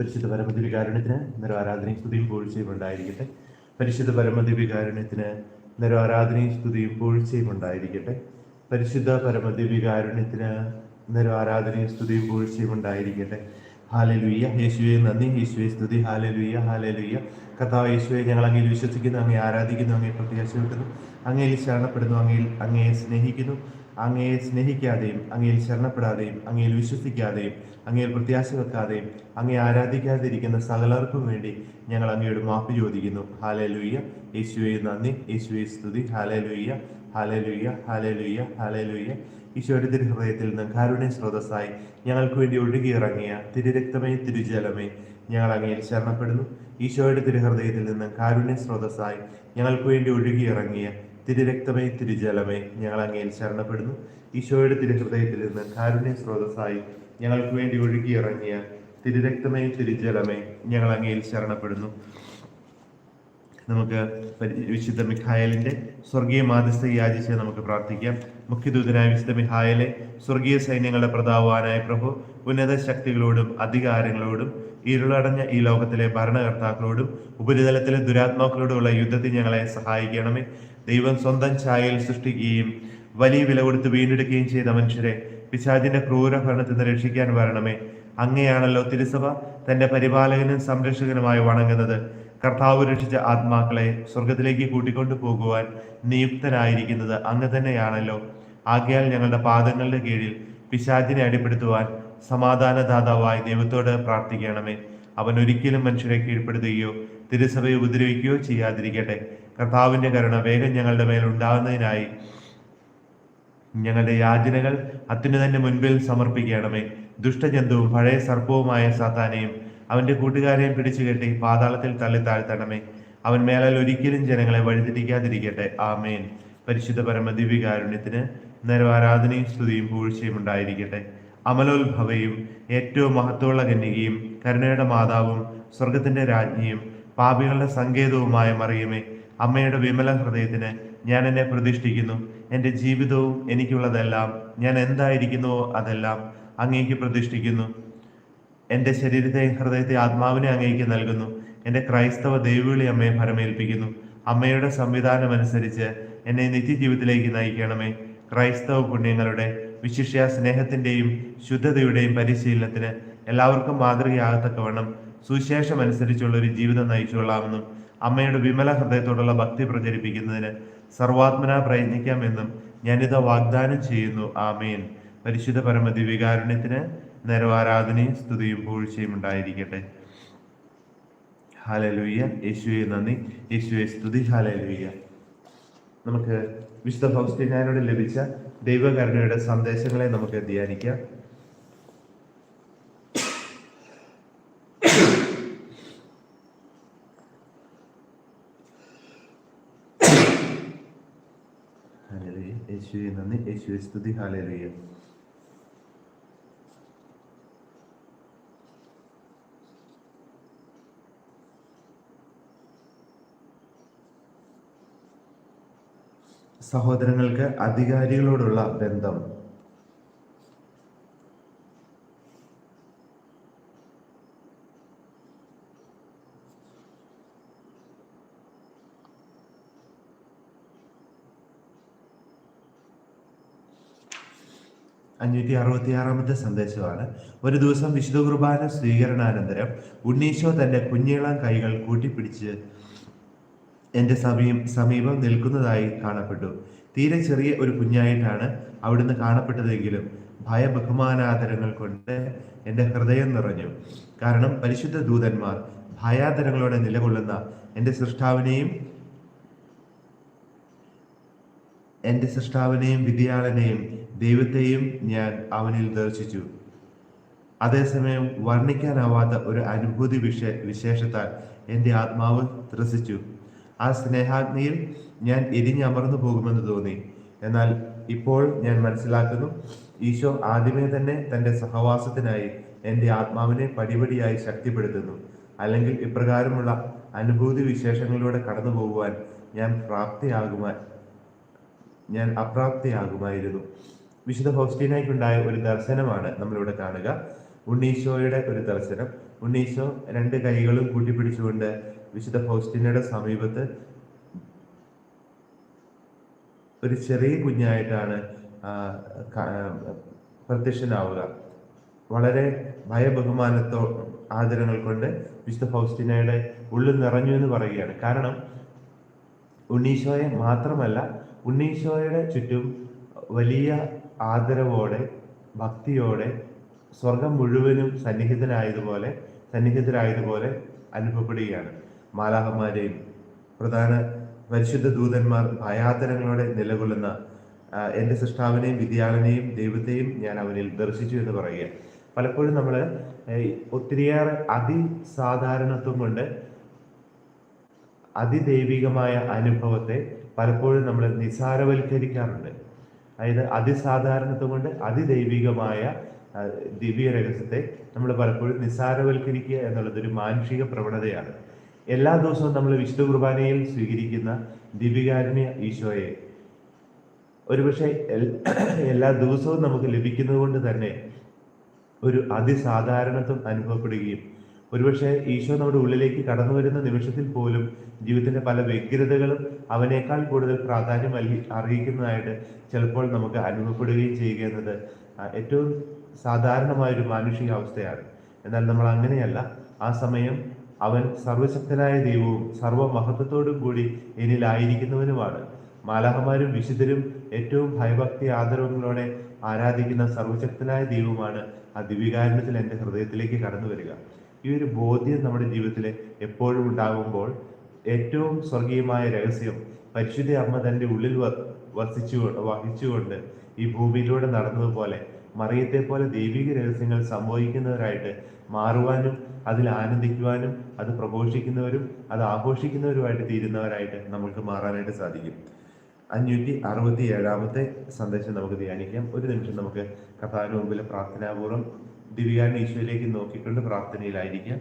പരിശുദ്ധ പരമദിവികാരുണ്യത്തിന് നിര ആരാധനയും സ്തുതിയും പൂഴ്ചയും ഉണ്ടായിരിക്കട്ടെ. പരിശുദ്ധ പരമദിവികാരുണ്യത്തിന് നിര ആരാധനയും സ്തുതിയും പൂഴ്ചയും ഉണ്ടായിരിക്കട്ടെ. പരിശുദ്ധ പരമദിവികാരുണ്യത്തിന് നിര ആരാധനയും സ്തുതിയും പൂഴ്ചയും ഉണ്ടായിരിക്കട്ടെ. ഹാലലുയ്യ. യേശുവെ നന്ദി. യേശുവെ സ്തുതി. ഹാലലുയ്യ ഹാലലുയ്യ. കഥാവ് യേശുവെ ഞങ്ങൾ അങ്ങയിൽ വിശ്വസിക്കുന്നു അങ്ങേ ആരാധിക്കുന്നു അങ്ങേ പ്രത്യാശ വെക്കുന്നു അങ്ങയിൽ ശരണപ്പെടുന്നു അങ്ങയിൽ അങ്ങയെ സ്നേഹിക്കുന്നു. അങ്ങയെ സ്നേഹിക്കാതെയും അങ്ങയിൽ ശരണപ്പെടാതെയും അങ്ങയിൽ വിശ്വസിക്കാതെയും അങ്ങയിൽ പ്രത്യാശ വെക്കാതെയും അങ്ങയെ ആരാധിക്കാതിരിക്കുന്ന സകലർക്കും വേണ്ടി ഞങ്ങൾ അങ്ങയോട് മാപ്പ് ചോദിക്കുന്നു. ഹാലലുയ്യ യേശുവെ നന്ദി. യേശുവെ സ്തുതി. ഹാലലുയ്യ ഹാലലുയ്യ ഹാലലുയ്യ ഹാലലുയ്യ ഈശോയുടെ തിരുഹൃദയത്തിൽ നിന്ന് കാരുണ്യ സ്രോതസ്സായി ഞങ്ങൾക്ക് വേണ്ടി ഒഴുകിയിറങ്ങിയ തിരുരക്തമേ തിരുജലമേ ഞങ്ങൾ അങ്ങയിൽ ശരണപ്പെടുന്നു. ഈശോയുടെ തിരുഹൃദയത്തിൽ നിന്ന് കാരുണ്യ സ്രോതസ്സായി ഞങ്ങൾക്ക് വേണ്ടി ഒഴുകിയിറങ്ങിയ തിരുരക്തമേ തിരുജലമേ ഞങ്ങൾ അങ്ങയിൽ ശരണപ്പെടുന്നു. ഈശോയുടെ തിരുഹൃദയത്തിൽ നിന്ന് കാരുണ്യ സ്രോതസ്സായി ഞങ്ങൾക്ക് വേണ്ടി ഒഴുകിയിറങ്ങിയ തിരുരക്തമേ തിരുജലമേ ഞങ്ങൾ അങ്ങയിൽ ശരണപ്പെടുന്നു. നമുക്ക് വിശുദ്ധ മിഖായലിന്റെ സ്വർഗീയ മാധ്യസ്ഥ യാചിച്ച് നമുക്ക് പ്രാർത്ഥിക്കാം. മുഖ്യദൂതനായ വിശുദ്ധ മിഹായലെ സ്വർഗീയ സൈന്യങ്ങളുടെ പ്രതാവാനായ പ്രഭു ഉന്നത ശക്തികളോടും അധികാരങ്ങളോടും ഇരുളടഞ്ഞ ഈ ലോകത്തിലെ ഭരണകർത്താക്കളോടും ഉപരിതലത്തിലെ ദുരാത്മാക്കളോടുമുള്ള യുദ്ധത്തിൽ ഞങ്ങളെ സഹായിക്കണമേ. ദൈവം സ്വന്തം ഛായയിൽ സൃഷ്ടിക്കുകയും വലിയ വില കൊടുത്ത് വീണ്ടെടുക്കുകയും ചെയ്ത മനുഷ്യരെ പിശാചിന്റെ ക്രൂര ഭരണത്തിൽ നിന്ന് രക്ഷിക്കാൻ വരണമേ. അങ്ങയാണല്ലോ തിരുസഭ തന്റെ പരിപാലകനും സംരക്ഷകനുമായി വണങ്ങുന്നത്. കർത്താവ് രക്ഷിച്ച ആത്മാക്കളെ സ്വർഗത്തിലേക്ക് കൂട്ടിക്കൊണ്ടു പോകുവാൻ നിയുക്തനായിരിക്കുന്നത് അങ്ങ് തന്നെയാണല്ലോ. ആകയാൽ ഞങ്ങളുടെ പാദങ്ങളുടെ കീഴിൽ പിശാചിനെ അടിപ്പെടുത്തുവാൻ സമാധാനദാതാവായി ദൈവത്തോട് പ്രാർത്ഥിക്കണമേ. അവൻ ഒരിക്കലും മനുഷ്യരെ കീഴ്പ്പെടുത്തുകയോ തിരുസഭയെ ഉപദ്രവിക്കുകയോ ചെയ്യാതിരിക്കട്ടെ. കർത്താവിന്റെ കരുണ വേഗം ഞങ്ങളുടെ മേൽ ഉണ്ടാകുന്നതിനായി ഞങ്ങളുടെ യാചനകൾ അത്യുന്നതന്റെ മുൻപിൽ സമർപ്പിക്കണമേ. ദുഷ്ടജന്തുവും പഴയ സർപ്പവുമായ സാത്താനെയും അവന്റെ കൂട്ടുകാരെയും പിടിച്ചു കെട്ടി പാതാളത്തിൽ തള്ളി താഴ്ത്തണമേ. അവൻ മേലാൽ ഒരിക്കലും ജനങ്ങളെ വഴിതെറ്റിക്കാതിരിക്കട്ടെ. ആമേൻ. പരിശുദ്ധ പരമ ദിവ്യകാരുണ്യത്തിന് നരവാരാധനയും സ്തുതിയും പൂഴ്ചയും ഉണ്ടായിരിക്കട്ടെ. അമലോത്ഭവയും ഏറ്റവും മഹത്വമുള്ള കന്യകയും കരുണയുടെ മാതാവും സ്വർഗത്തിന്റെ രാജ്ഞിയും പാപികളുടെ സങ്കേതവുമായ മറിയമേ. അമ്മയുടെ വിമല ഹൃദയത്തിന് ഞാൻ എന്നെ പ്രതിഷ്ഠിക്കുന്നു. എന്റെ ജീവിതവും എനിക്കുള്ളതെല്ലാം ഞാൻ എന്തായിരിക്കുന്നുവോ അതെല്ലാം അങ്ങേക്ക് പ്രതിഷ്ഠിക്കുന്നു. എന്റെ ശരീരത്തെ ഹൃദയത്തെ ആത്മാവിനെ അങ്ങേക്ക് നൽകുന്നു. എന്റെ ക്രൈസ്തവ ദൈവവിളി അമ്മയെ ഭരമേൽപ്പിക്കുന്നു. അമ്മയുടെ സംവിധാനമനുസരിച്ച് എന്നെ നിത്യജീവിതത്തിലേക്ക് നയിക്കണമേ. ക്രൈസ്തവ പുണ്യങ്ങളുടെ വിശിഷ്യ സ്നേഹത്തിന്റെയും ശുദ്ധതയുടെയും പരിശീലനത്തിന് എല്ലാവർക്കും മാതൃകയാകത്തക്കവണ്ണം സുവിശേഷം അനുസരിച്ചുള്ള ഒരു ജീവിതം നയിച്ചുകൊള്ളാമെന്നും അമ്മയുടെ വിമല ഹൃദയത്തോടുള്ള ഭക്തി പ്രചരിപ്പിക്കുന്നതിന് സർവാത്മന പ്രയത്നിക്കാമെന്നും ഞാനിത് വാഗ്ദാനം ചെയ്യുന്നു. ആമേൻ. പരിശുദ്ധ പരമദിവികാരുണ്യത്തിന് നിരവാരാധനയും സ്തുതിയും പൂഴ്ചയും ഉണ്ടായിരിക്കട്ടെ. ഹാലലുയ്യ യേശുവെ നന്ദി. യേശുവെ സ്തുതി. ഹാലലുയ്യ നമുക്ക് വിശുദ്ധ ഫൗസ്റ്റീനാനോട് ലഭിച്ച ദൈവകരുണയുടെ സന്ദേശങ്ങളെ നമുക്ക് ധ്യാനിക്കാം. ഹാലലുയ്യ യേശുവെ നന്ദി യേശുവെ സ്തുതി ഹാലലുയ്യ സഹോദരങ്ങൾക്ക് അധികാരികളോടുള്ള ബന്ധം. അഞ്ഞൂറ്റി അറുപത്തി ആറാമത്തെ സന്ദേശമാണ്. ഒരു ദിവസം വിശുദ്ധ കുർബാന സ്വീകരണാനന്തരം ഉണ്ണീശോ തന്റെ കുഞ്ഞിളം കൈകൾ കൂട്ടിപ്പിടിച്ച് എന്റെ സമീപം സമീപം നിൽക്കുന്നതായി കാണപ്പെട്ടു. തീരെ ചെറിയ ഒരു കുഞ്ഞായിട്ടാണ് അവിടുന്ന് കാണപ്പെട്ടതെങ്കിലും ഭയ ബഹുമാനാദരങ്ങൾ കൊണ്ട് എന്റെ ഹൃദയം നിറഞ്ഞു. കാരണം പരിശുദ്ധ ദൂതന്മാർ ഭയാദരങ്ങളോടെ നിലകൊള്ളുന്ന എന്റെ സൃഷ്ടാവിനെയും എന്റെ സൃഷ്ടാവിനെയും വിദ്യാളനെയും ദൈവത്തെയും ഞാൻ അവനിൽ ദർശിച്ചു. അതേസമയം വർണിക്കാനാവാത്ത ഒരു അനുഭൂതി വിശേ വിശേഷത്താൽ എന്റെ ആത്മാവ് ത്രസിച്ചു. ആ സ്നേഹാഗ്നിയിൽ ഞാൻ എരിഞ്ഞമർന്നു പോകുമെന്ന് തോന്നി. എന്നാൽ ഇപ്പോൾ ഞാൻ മനസ്സിലാക്കുന്നു ഈശോ ആദ്യമേ തന്നെ തന്റെ സഹവാസത്തിനായി എന്റെ ആത്മാവിനെ പടിപടിയായി ശക്തിപ്പെടുത്തുന്നു. അല്ലെങ്കിൽ ഇപ്രകാരമുള്ള അനുഭൂതി വിശേഷങ്ങളിലൂടെ കടന്നു പോകുവാൻ ഞാൻ പ്രാപ്തിയാകുമാ ഞാൻ അപ്രാപ്തിയാകുമായിരുന്നു. വിശുദ്ധ ഫൗസ്റ്റീനയ്ക്കുണ്ടായ ഒരു ദർശനമാണ് നമ്മളിവിടെ കാണുക. ഉണ്ണീശോയുടെ ഒരു ദർശനം. ഉണ്ണീശോ രണ്ട് കൈകളും കൂട്ടിപ്പിടിച്ചുകൊണ്ട് വിശുദ്ധ ഹോസ്റ്റീനയുടെ സമീപത്ത് ഒരു ചെറിയ കുഞ്ഞായിട്ടാണ് പ്രത്യക്ഷനാവുക. വളരെ ഭയബഹുമാനത്തോ ആദരങ്ങൾ കൊണ്ട് വിശുദ്ധ ഫൗസ്റ്റിനയുടെ ഉള്ളിൽ നിറഞ്ഞു എന്ന് പറയുകയാണ്. കാരണം ഉണ്ണീശോയെ മാത്രമല്ല ഉണ്ണീശോയുടെ ചുറ്റും വലിയ ആദരവോടെ ഭക്തിയോടെ സ്വർഗം മുഴുവനും സന്നിഹിതനായതുപോലെ സന്നിഹിതരായതുപോലെ അനുഭവപ്പെടുകയാണ്. മാലാഹന്മാരെയും പ്രധാന പരിശുദ്ധ ദൂതന്മാർ ഭയാതരങ്ങളോടെ നിലകൊള്ളുന്ന എന്റെ സൃഷ്ടാവിനെയും വിദ്യാലനെയും ദൈവത്തെയും ഞാൻ അവനിൽ ദർശിച്ചു എന്ന് പറയുക പലപ്പോഴും നമ്മൾ ഒത്തിരിയേറെ അതിസാധാരണത്വം കൊണ്ട് അതിദൈവികമായ അനുഭവത്തെ പലപ്പോഴും നമ്മൾ നിസാരവൽക്കരിക്കാറുണ്ട്. അതായത് അതിസാധാരണത്വം കൊണ്ട് അതിദൈവികമായ ദിവ്യ രഹസ്യത്തെ നമ്മൾ പലപ്പോഴും നിസ്സാരവൽക്കരിക്കുക എന്നുള്ളത് ഒരു മാനുഷിക പ്രവണതയാണ്. എല്ലാ ദിവസവും നമ്മൾ വിശുദ്ധ കുർബാനയിൽ സ്വീകരിക്കുന്ന ദിവികാരുണ്യ ഈശോയെ ഒരുപക്ഷെ എല്ലാ ദിവസവും നമുക്ക് ലഭിക്കുന്നത് കൊണ്ട് തന്നെ ഒരു അതിസാധാരണത്വം അനുഭവപ്പെടുകയും ഒരുപക്ഷെ ഈശോ നമ്മുടെ ഉള്ളിലേക്ക് കടന്നു വരുന്ന നിമിഷത്തിൽ പോലും ജീവിതത്തിന്റെ പല വ്യഗ്രതകളും അവനേക്കാൾ കൂടുതൽ പ്രാധാന്യം അറിയിക്കുന്നതായിട്ട് ചിലപ്പോൾ നമുക്ക് അനുഭവപ്പെടുകയും ചെയ്യുക എന്നത് ഏറ്റവും സാധാരണമായ ഒരു മാനുഷിക അവസ്ഥയാണ് എന്നാൽ നമ്മൾ അങ്ങനെയല്ല. ആ സമയം അവൻ സർവശക്തനായ ദൈവവും സർവമഹത്വത്തോടും കൂടി എന്നിലായിരിക്കുന്നവനുമാണ് മാലാഹമാരും വിശുദ്ധരും ഏറ്റവും ഭയഭക്തി ആദരവങ്ങളോടെ ആരാധിക്കുന്ന സർവശക്തനായ ദൈവമാണ് ആ ദിവ്യകാരണത്തിൽ എന്റെ ഹൃദയത്തിലേക്ക് കടന്നു വരിക. ഈ ഒരു ബോധ്യം നമ്മുടെ ജീവിതത്തിൽ എപ്പോഴും ഉണ്ടാകുമ്പോൾ ഏറ്റവും സ്വർഗീയമായ രഹസ്യം പരിശുദ്ധ അമ്മ തന്റെ ഉള്ളിൽ വസിച്ചു വഹിച്ചുകൊണ്ട് ഈ ഭൂമിയിലൂടെ നടന്നതുപോലെ മറിയത്തെ പോലെ ദൈവിക രഹസ്യങ്ങൾ സംഭവിക്കുന്നവരായിട്ട് മാറുവാനും അതിൽ ആനന്ദിക്കുവാനും അത് പ്രഘോഷിക്കുന്നവരും അത് ആഘോഷിക്കുന്നവരുമായിട്ട് തീരുന്നവരായിട്ട് നമുക്ക് മാറാനായിട്ട് സാധിക്കും. അഞ്ഞൂറ്റി അറുപത്തി ഏഴാമത്തെ സന്ദേശം നമുക്ക് ധ്യാനിക്കാം. ഒരു നിമിഷം നമുക്ക് കഥാവിന് മുമ്പിൽ പ്രാർത്ഥനാപൂർവം ദിവ്യാൻ ഈശോയിലേക്ക് നോക്കിക്കൊണ്ട് പ്രാർത്ഥനയിലായിരിക്കാം.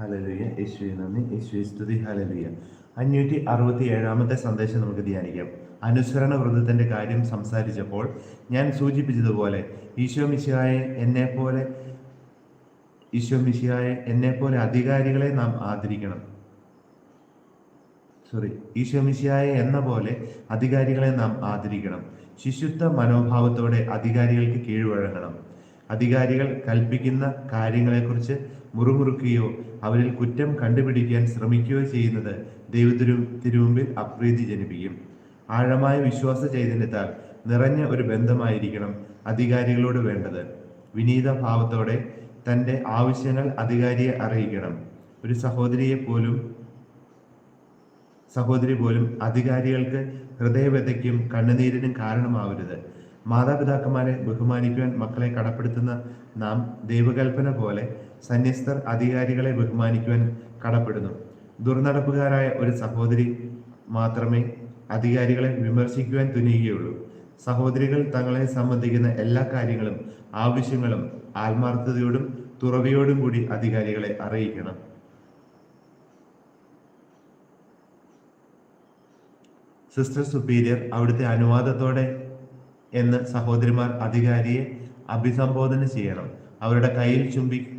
ഹലലുയ യേശുവെ നന്ദി. യേശുവെ സ്തുതി. ഹലലുയ അഞ്ഞൂറ്റി അറുപത്തി ഏഴാമത്തെ സന്ദേശം നമുക്ക് ധ്യാനിക്കാം. അനുസരണ വ്രതത്തിന്റെ കാര്യം സംസാരിച്ചപ്പോൾ ഞാൻ സൂചിപ്പിച്ചതുപോലെ ഈശോ മിശിഹായെ എന്നെ പോലെ ഈശോ മിശിഹായെ എന്നെ പോലെ അധികാരികളെ നാം ആദരിക്കണം. സോറി ഈശോ മിശിഹായെ എന്ന പോലെ അധികാരികളെ നാം ആദരിക്കണം. ശിശുത്വ മനോഭാവത്തോടെ അധികാരികൾക്ക് കീഴ്വഴങ്ങണം. അധികാരികൾ കൽപ്പിക്കുന്ന കാര്യങ്ങളെക്കുറിച്ച് മുറുമുറുക്കുകയോ അവരിൽ കുറ്റം കണ്ടുപിടിക്കാൻ ശ്രമിക്കുകയോ ചെയ്യുന്നത് ദൈവത്തിരു തിരുമുമ്പിൽ അപ്രീതി ജനിപ്പിക്കും. ആഴമായ വിശ്വാസ ചൈതന്യത്താൽ നിറഞ്ഞ ഒരു ബന്ധമായിരിക്കണം അധികാരികളോട് വേണ്ടത്. വിനീത ഭാവത്തോടെ തന്റെ ആവശ്യങ്ങൾ അധികാരിയെ അറിയിക്കണം. ഒരു സഹോദരിയെ പോലും സഹോദരി പോലും അധികാരികൾക്ക് ഹൃദയവ്യതയ്ക്കും കണ്ണുനീരിനും കാരണമാവരുത്. മാതാപിതാക്കന്മാരെ ബഹുമാനിക്കുവാൻ മക്കളെ കടപ്പെടുത്തുന്ന നാം ദൈവകൽപ്പന പോലെ സന്യസ്തർ അധികാരികളെ ബഹുമാനിക്കുവാൻ കടപ്പെടുന്നു. ദുർനടപ്പുകാരായ ഒരു സഹോദരി മാത്രമേ അധികാരികളെ വിമർശിക്കുവാൻ തുനിയുകയുള്ളൂ. സഹോദരികൾ തങ്ങളെ സംബന്ധിക്കുന്ന എല്ലാ കാര്യങ്ങളും ആവശ്യങ്ങളും ആത്മാർത്ഥതയോടും തുറവിയോടും കൂടി അധികാരികളെ അറിയിക്കണം. സിസ്റ്റർ സുപ്പീരിയർ അവിടുത്തെ അനുവാദത്തോടെ എന്ന് സഹോദരിമാർ അധികാരിയെ അഭിസംബോധന ചെയ്യണം. അവരുടെ കയ്യിൽ ചുംബി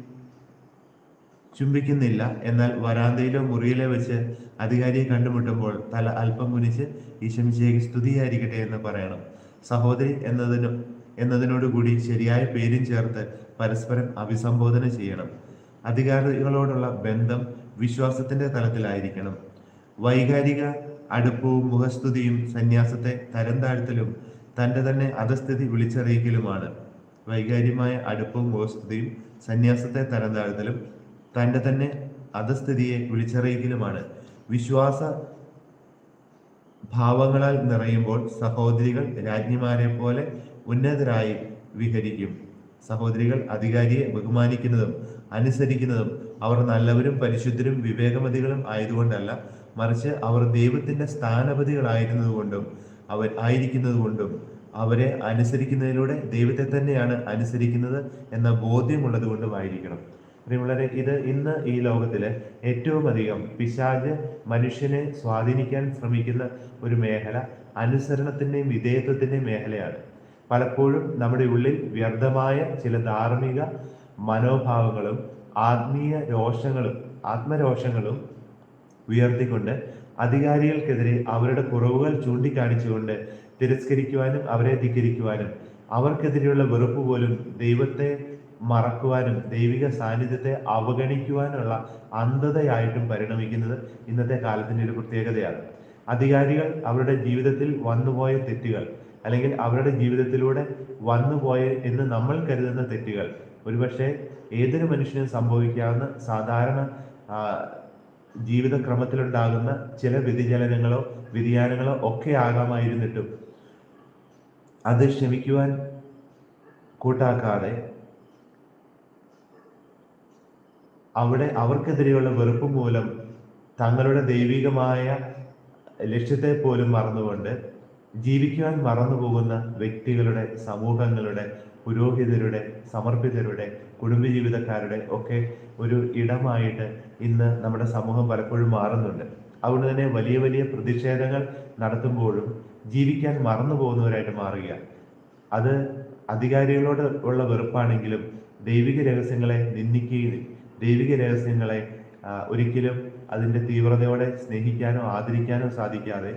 ചുംബിക്കുന്നില്ല. എന്നാൽ വരാന്തയിലോ മുറിയിലോ വെച്ച് അധികാരിയെ കണ്ടുമുട്ടുമ്പോൾ തല അല്പം കുനിച്ച് ഈശമിശേക്ക് സ്തുതിയായിരിക്കട്ടെ എന്ന് പറയണം. സഹോദരി എന്നതിനും എന്നതിനോടുകൂടി ശരിയായ പേരും ചേർത്ത് പരസ്പരം അഭിസംബോധന ചെയ്യണം. അധികാരികളോടുള്ള ബന്ധം വിശ്വാസത്തിന്റെ തലത്തിലായിരിക്കണം. വൈകാരിക അടുപ്പവും മുഖസ്തുതിയും സന്യാസത്തെ തരം താഴ്ത്തലും തന്റെ തന്നെ അധസ്ഥിതി വിളിച്ചറിയിക്കലുമാണ്. വൈകാര്യമായ അടുപ്പവും മുഖസ്തുതിയും സന്യാസത്തെ തരം താഴ്ത്തലും തന്റെ തന്നെ അധസ്ഥിതിയെ വിളിച്ചറിയിക്കലുമാണ് വിശ്വാസ ഭാവങ്ങളാൽ നിറയുമ്പോൾ സഹോദരികൾ രാജ്ഞിമാരെ പോലെ ഉന്നതരായി വിഹരിക്കും. സഹോദരികൾ അധികാരിയെ ബഹുമാനിക്കുന്നതും അനുസരിക്കുന്നതും അവർ നല്ലവരും പരിശുദ്ധരും വിവേകമതികളും ആയതുകൊണ്ടല്ല മറിച്ച് അവർ ദൈവത്തിന്റെ സ്ഥാനപതികളായിരുന്നതുകൊണ്ടും അവർ ആയിരിക്കുന്നതുകൊണ്ടും അവരെ അനുസരിക്കുന്നതിലൂടെ ദൈവത്തെ തന്നെയാണ് അനുസരിക്കുന്നത് എന്ന ബോധ്യമുള്ളത് കൊണ്ടുമായിരിക്കണം പ്രിയമുള്ളവരെ ഇത് ഇന്ന് ഈ ലോകത്തിലെ ഏറ്റവും അധികം പിശാജ് മനുഷ്യനെ സ്വാധീനിക്കാൻ ശ്രമിക്കുന്ന ഒരു മേഖല അനുസരണത്തിന്റെയും വിധേയത്വത്തിന്റെയും മേഖലയാണ്. പലപ്പോഴും നമ്മുടെ ഉള്ളിൽ വ്യർത്ഥമായ ചില ധാർമ്മിക മനോഭാവങ്ങളും ആത്മീയ രോഷങ്ങളും ആത്മരോഷങ്ങളും ഉയർത്തിക്കൊണ്ട് അധികാരികൾക്കെതിരെ അവരുടെ കുറവുകൾ ചൂണ്ടിക്കാണിച്ചുകൊണ്ട് തിരസ്കരിക്കുവാനും അവരെ ധിക്കരിക്കുവാനും അവർക്കെതിരെയുള്ള വെറുപ്പ് പോലും ദൈവത്തെ മറക്കുവാനും ദൈവിക സാന്നിധ്യത്തെ അവഗണിക്കുവാനുള്ള അന്ധതയായിട്ടും പരിണമിക്കുന്നത് ഇന്നത്തെ കാലത്തിന്റെ ഒരു പ്രത്യേകതയാണ്. അധികാരികൾ അവരുടെ ജീവിതത്തിൽ വന്നുപോയ തെറ്റുകൾ അല്ലെങ്കിൽ അവരുടെ ജീവിതത്തിലൂടെ വന്നുപോയ എന്ന് നമ്മൾ കരുതുന്ന തെറ്റുകൾ ഒരുപക്ഷെ ഏതൊരു മനുഷ്യനും സംഭവിക്കാവുന്ന സാധാരണ ജീവിത ജീവിതക്രമത്തിലുണ്ടാകുന്ന ചില വ്യതിചലനങ്ങളോ വ്യതിയാനങ്ങളോ ഒക്കെ ആകാമായിരുന്നിട്ടും അത് ക്ഷമിക്കുവാൻ കൂട്ടാക്കാതെ അവിടെ അവർക്കെതിരെയുള്ള വെറുപ്പ് മൂലം തങ്ങളുടെ ദൈവികമായ ലക്ഷ്യത്തെ പോലും മറന്നുകൊണ്ട് ജീവിക്കുവാൻ മറന്നുപോകുന്ന വ്യക്തികളുടെ സമൂഹങ്ങളുടെ പുരോഹിതരുടെ സമർപ്പിതരുടെ കുടുംബജീവിതക്കാരുടെ ഒക്കെ ഒരു ഇടമായിട്ട് ഇന്ന് നമ്മുടെ സമൂഹം പലപ്പോഴും മാറുന്നുണ്ട്. അതുകൊണ്ട് തന്നെ വലിയ വലിയ പ്രതിഷേധങ്ങൾ നടത്തുമ്പോഴും ജീവിക്കാൻ മറന്നു പോകുന്നവരായിട്ട് മാറുക. അത് അധികാരികളോട് ഉള്ള വെറുപ്പാണെങ്കിലും ദൈവിക രഹസ്യങ്ങളെ നിന്ദിക്കുകയും ദൈവിക രഹസ്യങ്ങളെ ഒരിക്കലും അതിന്റെ തീവ്രതയോടെ സ്നേഹിക്കാനോ ആദരിക്കാനോ സാധിക്കാതെ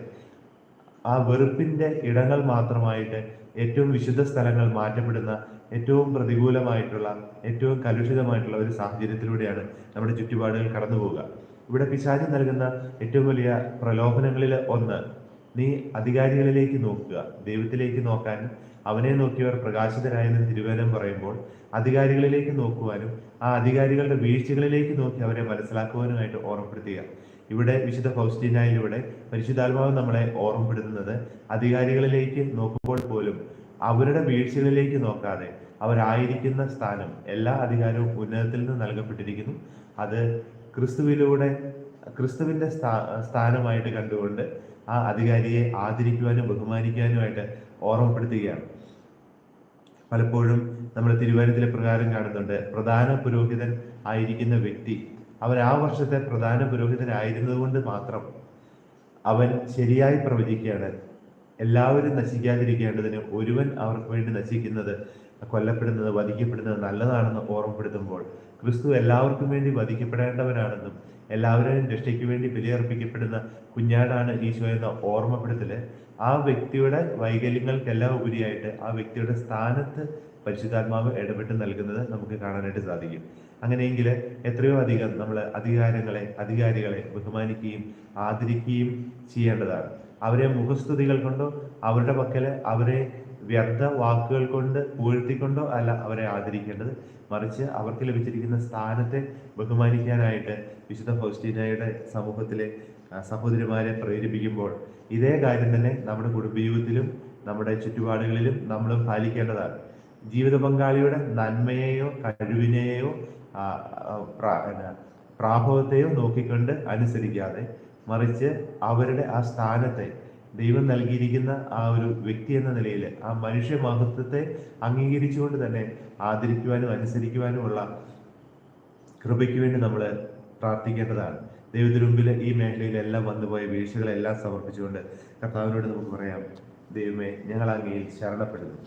ആ വെറുപ്പിന്റെ ഇടങ്ങൾ മാത്രമായിട്ട് ഏറ്റവും വിശുദ്ധ സ്ഥലങ്ങൾ മാറ്റപ്പെടുന്ന ഏറ്റവും പ്രതികൂലമായിട്ടുള്ള ഏറ്റവും കലുഷിതമായിട്ടുള്ള ഒരു സാഹചര്യത്തിലൂടെയാണ് നമ്മുടെ ചുറ്റുപാടുകൾ കടന്നു പോവുക. ഇവിടെ പിശാചി നൽകുന്ന ഏറ്റവും വലിയ പ്രലോഭനങ്ങളിൽ ഒന്ന് നീ അധികാരികളിലേക്ക് നോക്കുക ദൈവത്തിലേക്ക് നോക്കാൻ അവനെ നോക്കിയവർ പ്രകാശിതരായെന്ന് തിരുവേദം പറയുമ്പോൾ അധികാരികളിലേക്ക് നോക്കുവാനും ആ അധികാരികളുടെ വീഴ്ചകളിലേക്ക് നോക്കി അവരെ മനസ്സിലാക്കുവാനുമായിട്ട് ഓർമ്മപ്പെടുത്തുക. ഇവിടെ വിശുദ്ധ ഫൗസ്റ്റീനായിലൂടെ പരിശുദ്ധാത്മാവ് നമ്മളെ ഓർമ്മപ്പെടുത്തുന്നത് അധികാരികളിലേക്ക് നോക്കുമ്പോൾ പോലും അവരുടെ വീഴ്ചകളിലേക്ക് നോക്കാതെ അവരായിരിക്കുന്ന സ്ഥാനം എല്ലാ അധികാരവും ഉന്നതത്തിൽ നിന്ന് നൽകപ്പെട്ടിരിക്കുന്നു. അത് ക്രിസ്തുവിലൂടെ ക്രിസ്തുവിന്റെ സ്ഥാ സ്ഥാനമായിട്ട് കണ്ടുകൊണ്ട് ആ അധികാരിയെ ആദരിക്കുവാനും ബഹുമാനിക്കുവാനുമായിട്ട് ഓർമ്മപ്പെടുത്തുകയാണ്. പലപ്പോഴും നമ്മൾ തിരുവനന്തപുരത്തിലെ പ്രകാരം കാണുന്നുണ്ട്. പ്രധാന പുരോഹിതൻ ആയിരിക്കുന്ന വ്യക്തി. അവൻ ആ വർഷത്തെ പ്രധാന പുരോഹിതനായിരുന്നത് കൊണ്ട് മാത്രം അവൻ ശരിയായി പ്രവചിക്കുകയാണ്. എല്ലാവരും നശിക്കാതിരിക്കേണ്ടതിന് ഒരുവൻ അവർക്ക് വേണ്ടി നശിക്കുന്നത് കൊല്ലപ്പെടുന്നത് വധിക്കപ്പെടുന്നത് നല്ലതാണെന്ന് ഓർമ്മപ്പെടുത്തുമ്പോൾ ക്രിസ്തു എല്ലാവർക്കും വേണ്ടി വധിക്കപ്പെടേണ്ടവനാണെന്നും എല്ലാവരെയും രക്ഷയ്ക്ക് വേണ്ടി ബലിയർപ്പിക്കപ്പെടുന്ന കുഞ്ഞാടാണ് ഈശോ എന്ന ഓർമ്മപ്പെടുത്തൽ. ആ വ്യക്തിയുടെ വൈകല്യങ്ങൾക്കെല്ലാം ഉപരിയായിട്ട് ആ വ്യക്തിയുടെ സ്ഥാനത്ത് പരിശുദ്ധാത്മാവ് ഇടപെട്ട് നൽകുന്നത് നമുക്ക് കാണാനായിട്ട് സാധിക്കും. അങ്ങനെയെങ്കിൽ എത്രയോ അധികം നമ്മൾ അധികാരങ്ങളെ അധികാരികളെ ബഹുമാനിക്കുകയും ആദരിക്കുകയും ചെയ്യേണ്ടതാണ്. അവരെ മുഖസ്തുതികൾ കൊണ്ടോ അവരുടെ പക്കൽ അവരെ വ്യർത്ഥ വാക്കുകൾ കൊണ്ട് പുകഴ്ത്തിക്കൊണ്ടോ അല്ല അവരെ ആദരിക്കേണ്ടത്. മറിച്ച് അവർക്ക് ലഭിച്ചിരിക്കുന്ന സ്ഥാനത്തെ ബഹുമാനിക്കാനായിട്ട് വിശുദ്ധ ഫൗസ്റ്റീനയുടെ സമൂഹത്തിലെ സഹോദരിമാരെ പ്രേരിപ്പിക്കുമ്പോൾ ഇതേ കാര്യം തന്നെ നമ്മുടെ കുടുംബജീവിതത്തിലും നമ്മുടെ ചുറ്റുപാടുകളിലും നമ്മളും പാലിക്കേണ്ടതാണ്. ജീവിത പങ്കാളിയുടെ നന്മയെയോ കഴിവിനെയോ പ്രാഭവത്തെയോ നോക്കിക്കൊണ്ട് അനുസരിക്കാതെ മറിച്ച് അവരുടെ ആ സ്ഥാനത്തെ ദൈവം നൽകിയിരിക്കുന്ന ആ ഒരു വ്യക്തി എന്ന നിലയിൽ ആ മനുഷ്യ മഹത്വത്തെ അംഗീകരിച്ചുകൊണ്ട് തന്നെ ആദരിക്കുവാനും അനുസരിക്കുവാനുമുള്ള കൃപയ്ക്ക് വേണ്ടി നമ്മൾ പ്രാർത്ഥിക്കേണ്ടതാണ്. ദൈവത്തിന് മുമ്പിൽ ഈ മേഖലയിലെല്ലാം വന്നുപോയ വീഴ്ചകളെല്ലാം സമർപ്പിച്ചുകൊണ്ട് കർത്താവിനോട് നമുക്ക് പറയാം ദൈവമേ ഞങ്ങൾ അങ്ങയിൽ ശരണപ്പെടുന്നു.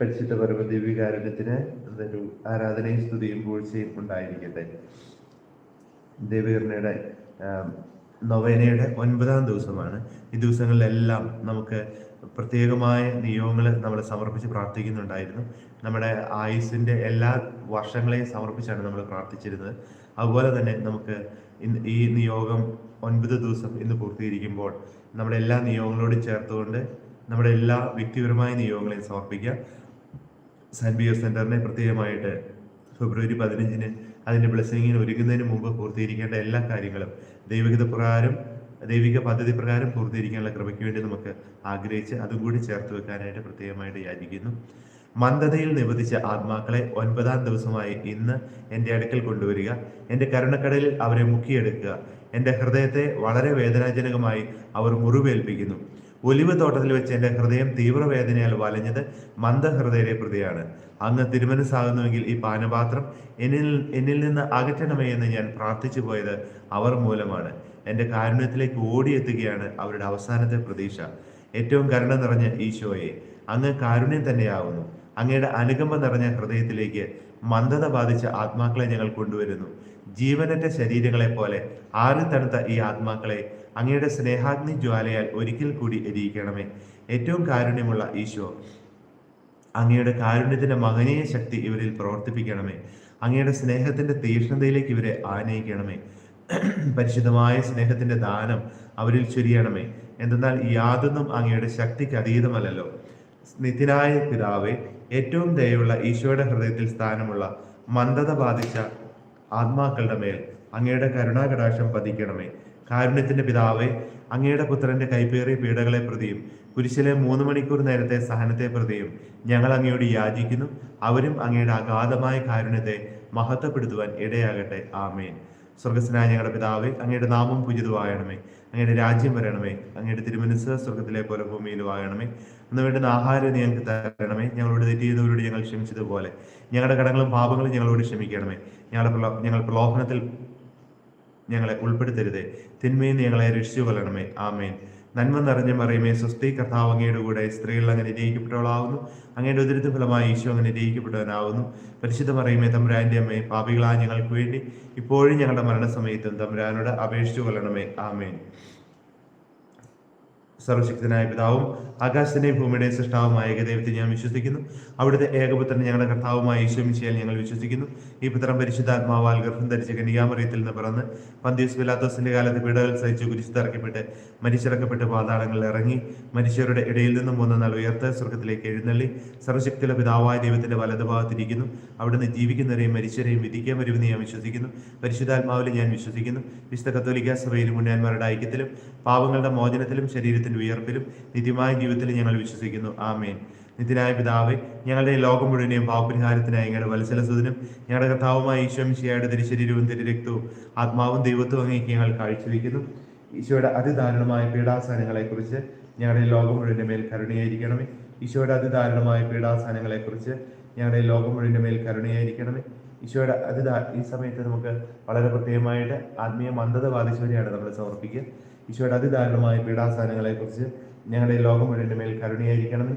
പരിശുദ്ധ പരമദിവികാരണത്തിന് എന്തൊരു ആരാധനയും സ്തുതിയും പൂഴ്ചയും ഉണ്ടായിരിക്കട്ടെ. ദേവികരണയുടെ നൊവേനയുടെ ഒൻപതാം ദിവസമാണ്. ഈ ദിവസങ്ങളിലെല്ലാം നമുക്ക് പ്രത്യേകമായ നിയോഗങ്ങൾ നമ്മൾ സമർപ്പിച്ച് പ്രാർത്ഥിക്കുന്നുണ്ടായിരുന്നു. നമ്മുടെ ആയുസിന്റെ എല്ലാ വർഷങ്ങളെയും സമർപ്പിച്ചാണ് നമ്മൾ പ്രാർത്ഥിച്ചിരുന്നത്. അതുപോലെ തന്നെ നമുക്ക് ഈ നിയോഗം ഒൻപത് ദിവസം ഇന്ന് പൂർത്തീകരിക്കുമ്പോൾ നമ്മുടെ എല്ലാ നിയോഗങ്ങളോടും ചേർത്തുകൊണ്ട് നമ്മുടെ എല്ലാ വ്യക്തിപരമായ നിയോഗങ്ങളെയും സമർപ്പിക്കുക. സെന്റ് ബിയർ സെന്ററിനെ പ്രത്യേകമായിട്ട് ഫെബ്രുവരി പതിനഞ്ചിന് അതിന്റെ ബ്ലെസ്സിങ്ങിന് ഒരുങ്ങുന്നതിന് മുമ്പ് പൂർത്തീകരിക്കേണ്ട എല്ലാ കാര്യങ്ങളും ദൈവികത പ്രകാരം ദൈവിക പദ്ധതി പ്രകാരം പൂർത്തീകരിക്കാനുള്ള കൃപയ്ക്ക് വേണ്ടി നമുക്ക് ആഗ്രഹിച്ച് അതും കൂടി ചേർത്ത് വെക്കാനായിട്ട് പ്രത്യേകമായിട്ട് യാചിക്കുന്നു. മന്ദതയിൽ നിബന്ധിച്ച ആത്മാക്കളെ ഒൻപതാം ദിവസമായി ഇന്ന് എന്റെ അടുക്കൽ കൊണ്ടുവരിക. എന്റെ കരുണക്കടലിൽ അവരെ മുക്കിയെടുക്കുക. എന്റെ ഹൃദയത്തെ വളരെ വേദനാജനകമായി അവർ മുറിവേൽപ്പിക്കുന്നു. ഒലിവ് തോട്ടത്തിൽ വെച്ച് എന്റെ ഹൃദയം തീവ്രവേദനയാൽ വലഞ്ഞത് മന്ദഹൃദയരെ പ്രതിയാണ്. അങ്ങ് തിരുമനസ്സാകുന്നുവെങ്കിൽ ഈ പാനപാത്രം എന്നിൽ എന്നിൽ നിന്ന് അകറ്റണമേ എന്ന് ഞാൻ പ്രാർത്ഥിച്ചു പോയത് അവർ മൂലമാണ്. എന്റെ കാരുണ്യത്തിലേക്ക് ഓടിയെത്തുകയാണ് അവരുടെ അവസാനത്തെ പ്രതീക്ഷ. ഏറ്റവും കരുണ നിറഞ്ഞ ഈശോയെ അങ്ങ് കാരുണ്യം തന്നെയാവുന്നു അങ്ങയുടെ അനുകമ്പ നിറഞ്ഞ ഹൃദയത്തിലേക്ക് മന്ദത ബാധിച്ച ആത്മാക്കളെ ഞങ്ങൾ കൊണ്ടുവരുന്നു. ജീവനറ്റ ശരീരങ്ങളെ പോലെ ആറി തണുത്ത ഈ ആത്മാക്കളെ അങ്ങയുടെ സ്നേഹാഗ്നി ജ്വാലയാൽ ഒരിക്കൽ കൂടി എരിയിക്കണമേ. ഏറ്റവും കാരുണ്യമുള്ള ഈശോ അങ്ങയുടെ കാരുണ്യത്തിന്റെ മകനീയ ശക്തി ഇവരിൽ പ്രവർത്തിപ്പിക്കണമേ. അങ്ങയുടെ സ്നേഹത്തിന്റെ തീക്ഷ്ണതയിലേക്ക് ഇവരെ ആനയിക്കണമേ. പരിശുദ്ധമായ സ്നേഹത്തിന്റെ ദാനം അവരിൽ ചൊരിയണമേ. എന്തെന്നാൽ യാതൊന്നും അങ്ങയുടെ ശക്തിക്ക് അതീതമല്ലല്ലോ. നിത്യനായ പിതാവെ ഏറ്റവും ദയുള്ള ഈശോയുടെ ഹൃദയത്തിൽ സ്ഥാനമുള്ള മന്ദത ബാധിച്ച ആത്മാക്കളുടെ മേൽ അങ്ങയുടെ കരുണാകടാക്ഷം പതിക്കണമേ. കാരുണ്യത്തിന്റെ പിതാവെ അങ്ങയുടെ പുത്രന്റെ കൈപ്പേറിയ പീഡകളെ പ്രതിയും. കുരിശിലെ മൂന്ന് മണിക്കൂർ നേരത്തെ സഹനത്തെ പ്രതിയും. ഞങ്ങൾ അങ്ങയോട് യാചിക്കുന്നു. അവരും അങ്ങയുടെ അഗാധമായ കാരുണ്യത്തെ മഹത്വപ്പെടുത്തുവാൻ ഇടയാകട്ടെ. ആമേൻ. സ്വർഗസ്നായ ഞങ്ങളുടെ പിതാവേ അങ്ങയുടെ നാമം പൂജിതമാകണമേ. അങ്ങയുടെ രാജ്യം വരണമേ. അങ്ങയുടെ തിരുമനസ് സ്വർഗത്തിലെ പോലെ ഭൂമിയിലും ആകണമേ അന്ന് വേണ്ടുന്ന ആഹാരം ഞങ്ങൾക്ക് തരണമേ. ഞങ്ങളോട് തെറ്റ് ഞങ്ങൾ ക്ഷമിച്ചതുപോലെ. ഞങ്ങളുടെ കടങ്ങളും പാപങ്ങളും ഞങ്ങളോട് ക്ഷമിക്കണമേ. ഞങ്ങളുടെ ഞങ്ങൾ പ്രലോഭനത്തിൽ ഞങ്ങളെ ഉൾപ്പെടുത്തരുതേ. തിന്മയിൽ ഞങ്ങളെ രക്ഷിച്ചു കൊള്ളണമേ ആമേൻ. നന്മ നിറഞ്ഞ മറിയമേ സ്വസ്തി കർത്താവ് അങ്ങയുടെ കൂടെ സ്ത്രീകൾ അങ്ങനെ ജയിക്കപ്പെട്ടവളാവുന്നു അങ്ങയുടെ ഉദരത്തിന് ഫലമായി ഈശോ അങ്ങനെ ജയിക്കപ്പെട്ടവനാവുന്നു പരിശുദ്ധ മറിയമേ തമ്പുരാന്റെ അമ്മയെ പാപികളായ ഞങ്ങൾക്ക് വേണ്ടി ഇപ്പോഴും ഞങ്ങളുടെ മരണസമയത്തും തമ്പുരാനോട് അപേക്ഷിച്ചു കൊള്ളണമേ ആമേൻ. സർവശക്തനായ പിതാവും ആകാശത്തിന്റെയും ഭൂമിയുടെയും സൃഷ്ടാവുമായ ഏകദൈവത്തെ ഞാൻ വിശ്വസിക്കുന്നു. അവിടുത്തെ ഏകപുത്രൻ ഞങ്ങളുടെ കർത്താവുമായ ഈശ്വമിശയാൽ ഞങ്ങൾ വിശ്വസിക്കുന്നു. ഈ പുത്രം പരിശുദ്ധാത്മാവാൽ ഗർഭം ധരിച്ച് കനികാമറിയത്തിൽ നിന്ന് പിറന്ന് പന്തിയസ് പിലാത്തോസിന്റെ കാലത്ത് പീഡകൾ സഹിച്ച് കുരിശ് തറക്കപ്പെട്ട് മരിച്ചിറക്കപ്പെട്ട് പാതാളങ്ങളിൽ ഇറങ്ങി മനുഷ്യരുടെ ഇടയിൽ നിന്നും മൂന്ന് നാൾ ഉയർത്ത സ്വർഗത്തിലേക്ക് എഴുന്നള്ളി. സർവശക്തിയുള്ള പിതാവായ ദൈവത്തിന്റെ വലതുഭാഗത്തിരിക്കുന്നു. അവിടുന്ന് ജീവിക്കുന്നവരെയും മരിച്ചവരെയും വിധിക്കാൻ വരുമെന്ന് ഞാൻ വിശ്വസിക്കുന്നു. പരിശുദ്ധാത്മാവിൽ ഞാൻ വിശ്വസിക്കുന്നു. വിശുദ്ധ കത്തോലിക്ക സഭയിലും മുന്നേന്മാരുടെ ഐക്യത്തിലും പാവങ്ങളുടെ മോചനത്തിലും ശരീരത്തിന്റെ ഉയർപ്പിലും നിത്യമായ ജീവിതത്തിലും ഞങ്ങൾ വിശ്വസിക്കുന്നു. ആമേൻ. നിത്യനായ പിതാവ് ഞങ്ങളുടെ ലോകം മുഴുവനെയും പാവപരിഹാരത്തിനായി ഞങ്ങളുടെ വത്സലസുതനും ഞങ്ങളുടെ കർത്താവുമായ ഈശ്വംശിയായുടെ തിരുശരീരവും തിരുരക്തവും ആത്മാവും ദൈവത്വവും അങ്ങേക്ക് ഞങ്ങൾ കാഴ്ചവെക്കുന്നു. ഈശോയുടെ അതിദാരുണമായ പീഡാസനങ്ങളെക്കുറിച്ച് ഞങ്ങളുടെ ലോകം മുഴുവന്റെ മേൽ കരുണയായിരിക്കണമേ. ഈശോയുടെ അതിദാരുണമായ പീഡാസനങ്ങളെക്കുറിച്ച് ഞങ്ങളുടെ ലോകം മുഴുവന്റെ മേൽ കരുണയായിരിക്കണമേ. ഈശോയുടെ അതിദാ ഈ സമയത്ത് നമുക്ക് വളരെ പ്രത്യേകമായിട്ട് ആത്മീയ മന്ദത ബാധിച്ചവരെയാണ് നമ്മൾ സമർപ്പിക്കുക. ഈശോയുടെ അതിദാരുണമായ പീഡാസനങ്ങളെക്കുറിച്ച് ഞങ്ങളുടെ ലോകം മുഴുവന്റെ മേൽ കരുണയായിരിക്കണമേ.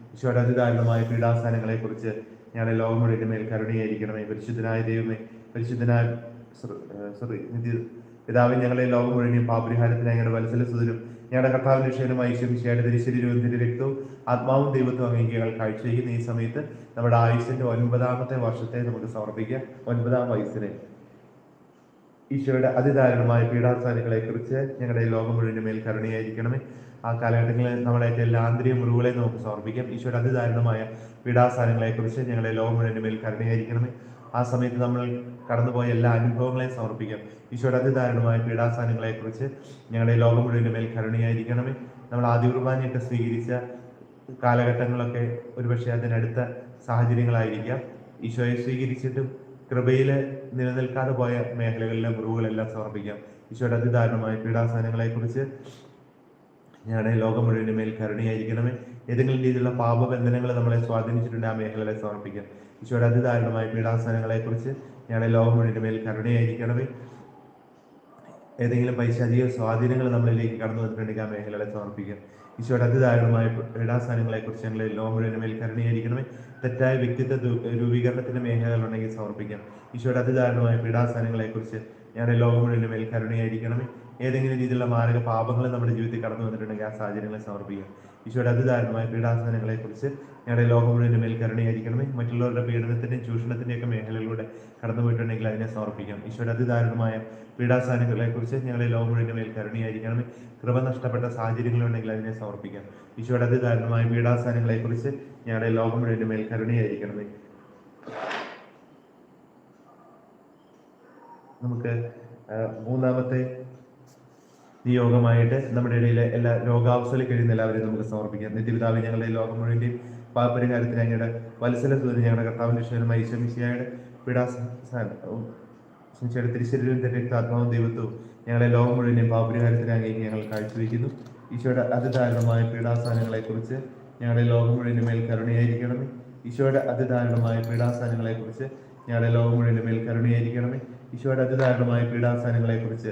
ഈശോയുടെ അതിദാരുണമായ പീഡാസനങ്ങളെക്കുറിച്ച് ഞങ്ങളുടെ ലോകം മുഴുവന്റെ മേൽ കരുണയായിരിക്കണമേ. പരിശുദ്ധനായ ദൈവമേ പരിശുദ്ധനായ സോറി നിധി പിതാവിൻ ഞങ്ങളെ ലോകം മുഴുവനും പാപരിഹാരത്തിനായി ഞങ്ങളുടെ വത്സല സുതരും ഞങ്ങളുടെ കർത്താവിന് വിഷയനുമായി ഈശ്വമിശയുടെ തിരിശരീരവും തിരി രക്തവും ആത്മാവും ദൈവത്വം ഞങ്ങൾ കാഴ്ചവെക്കുന്ന ഈ സമയത്ത് നമ്മുടെ ആയുസിന്റെ ഒൻപതാമത്തെ വർഷത്തെ നമുക്ക് സമർപ്പിക്കാം. ഒൻപതാം വയസ്സിനെ ഈശോയുടെ അതിദാരുണമായ കുറിച്ച് ഞങ്ങളുടെ ലോകം മുഴുവനും മേൽ കരുണയായിരിക്കണമേ. ആ കാലഘട്ടങ്ങളിൽ നമ്മളേറ്റ എല്ലാ ആന്തരിക മുറിവുകളെ നമുക്ക് സമർപ്പിക്കാം. ഈശോയുടെ അതിദാരുണമായ പീഡാസ്ഥാനങ്ങളെ ഞങ്ങളെ ലോകം മുഴുവന്റെ മേൽ കരുണയായിരിക്കണമേ. ആ സമയത്ത് നമ്മൾ കടന്നുപോയ എല്ലാ അനുഭവങ്ങളെയും സമർപ്പിക്കാം. ഈശോയുടെ അതിദാരുണമായ പീഡാസ്ഥാനങ്ങളെ കുറിച്ച് ഞങ്ങളുടെ ലോകം മുഴുവന്റെ മേൽ കരുണയായിരിക്കണമേ. നമ്മൾ ആദ്യ കുർബാനയൊക്കെ സ്വീകരിച്ച കാലഘട്ടങ്ങളൊക്കെ ഒരുപക്ഷെ അതിനടുത്ത സാഹചര്യങ്ങളായിരിക്കാം. ഈശോയെ സ്വീകരിച്ചിട്ടും കൃപയിൽ നിലനിൽക്കാതെ പോയ മേഖലകളിലെ മുറിവുകളെല്ലാം സമർപ്പിക്കാം. ഈശോയുടെ അതിദാരുണമായ പീഡാസനങ്ങളെക്കുറിച്ച് ഞങ്ങളുടെ ലോകം മുഴുവനും മേൽ കരുണയായിരിക്കണമേ. ഏതെങ്കിലും രീതിയിലുള്ള പാപബന്ധനങ്ങൾ നമ്മളെ സ്വാധീനിച്ചിട്ടുണ്ട് ആ മേഖലകളെ സമർപ്പിക്കാം ഈശോയുടെ അതിദാരുണമായ പീഡാസനങ്ങളെക്കുറിച്ച് ഞങ്ങളുടെ ലോകം മുഴുവനും മേൽ കരുണയായിരിക്കണമേ. ഏതെങ്കിലും പൈശാചിക സ്വാധീനങ്ങൾ നമ്മളിലേക്ക് കടന്നു വന്നിട്ടുണ്ടെങ്കിൽ ആ മേഖലകളെ സമർപ്പിക്കാം ഈശോയുടെ അതിദാരുണമായ പീഡാസ്ഥാനങ്ങളെക്കുറിച്ച് ഞങ്ങളെ ലോകം മുഴുവനും മേൽ കരുണയായിരിക്കണമേ. തെറ്റായ വ്യക്തിത്വ രൂപീകരണത്തിന്റെ മേഖലകളുണ്ടെങ്കിൽ സമർപ്പിക്കാം. ഈശോയുടെ അതിദാരുണമായ പീഡാസ്ഥാനങ്ങളെക്കുറിച്ച് ഞങ്ങളുടെ ലോകം മുഴുവനും മേൽ കരുണയായിരിക്കണമേ. ഏതെങ്കിലും രീതിയിലുള്ള മാരക പാപങ്ങൾ നമ്മുടെ ജീവിതത്തിൽ കടന്നു വന്നിട്ടുണ്ടെങ്കിൽ ആ സാഹചര്യങ്ങളെ സമർപ്പിക്കുക. ഈശോയുടെ അതിദാരുണമായ പീഡാസനങ്ങളെക്കുറിച്ച് ഞങ്ങളുടെ ലോകം മുഴുവൻ മേൽ കരുണയായിരിക്കണമേ. മറ്റുള്ളവരുടെ പീഡനത്തിന്റെയും ചൂഷണത്തിന്റെയൊക്കെ മേഖലകളിലൂടെ കടന്നു പോയിട്ടുണ്ടെങ്കിൽ അതിനെ സമർപ്പിക്കാം. ഈശോയുടെ അതിദാരുണമായ പീഡാസനങ്ങളെക്കുറിച്ച് ഞങ്ങളുടെ ലോകം മുഴുവൻ മേൽ കരുണയായിരിക്കണമേ. കൃപ നഷ്ടപ്പെട്ട സാഹചര്യങ്ങളുണ്ടെങ്കിൽ അതിനെ സമർപ്പിക്കാം. ഈശോയുടെ അതിദാരുണമായ പീഡാസനങ്ങളെക്കുറിച്ച് ഞങ്ങളുടെ ലോകം മുഴുവൻ മേൽ കരുണയായിരിക്കണമേ. നമുക്ക് മൂന്നാമത്തെ നിയോഗമായിട്ട് നമ്മുടെ ഇടയിലെ എല്ലാ രോഗാവസ്ഥയിൽ കഴിയുന്ന എല്ലാവരെയും നമുക്ക് സമർപ്പിക്കാം. നിത്യപിതാവ് ഞങ്ങളുടെ ലോകം മുഴുവന്റെയും പാപപരിഹാരത്തിന് അങ്ങയുടെ വത്സല സൂര്യൻ ഞങ്ങളുടെ കർത്താവിന്റെ ഇഷ്ടം ഐശ്വമിശിയായുടെ പീഡാസ ശിക്ഷയുടെ തിരിശരീരത്തെ രക്താത്മാവും ദൈവത്വവും ഞങ്ങളെ ലോകം മുഴുവനെയും പാപപരിഹാരത്തിന് അങ്ങേ ഞങ്ങൾ കാഴ്ചവെക്കുന്നു ഈശോയുടെ അതിദാരുണമായ പീഡാസ്ഥാനങ്ങളെക്കുറിച്ച് ഞങ്ങളുടെ ലോകം മുഴുവന്റെ മേൽ കരുണയായിരിക്കണമേ. ഈശോയുടെ അതിദാരുണമായ പീഡാസ്ഥാനങ്ങളെക്കുറിച്ച് ഞങ്ങളുടെ ലോകം മുഴുവന്റെ മേൽ കരുണയായിരിക്കണമേ. ഈശോയുടെ അതിദാരുണമായ പീഡാസ്ഥാനങ്ങളെക്കുറിച്ച്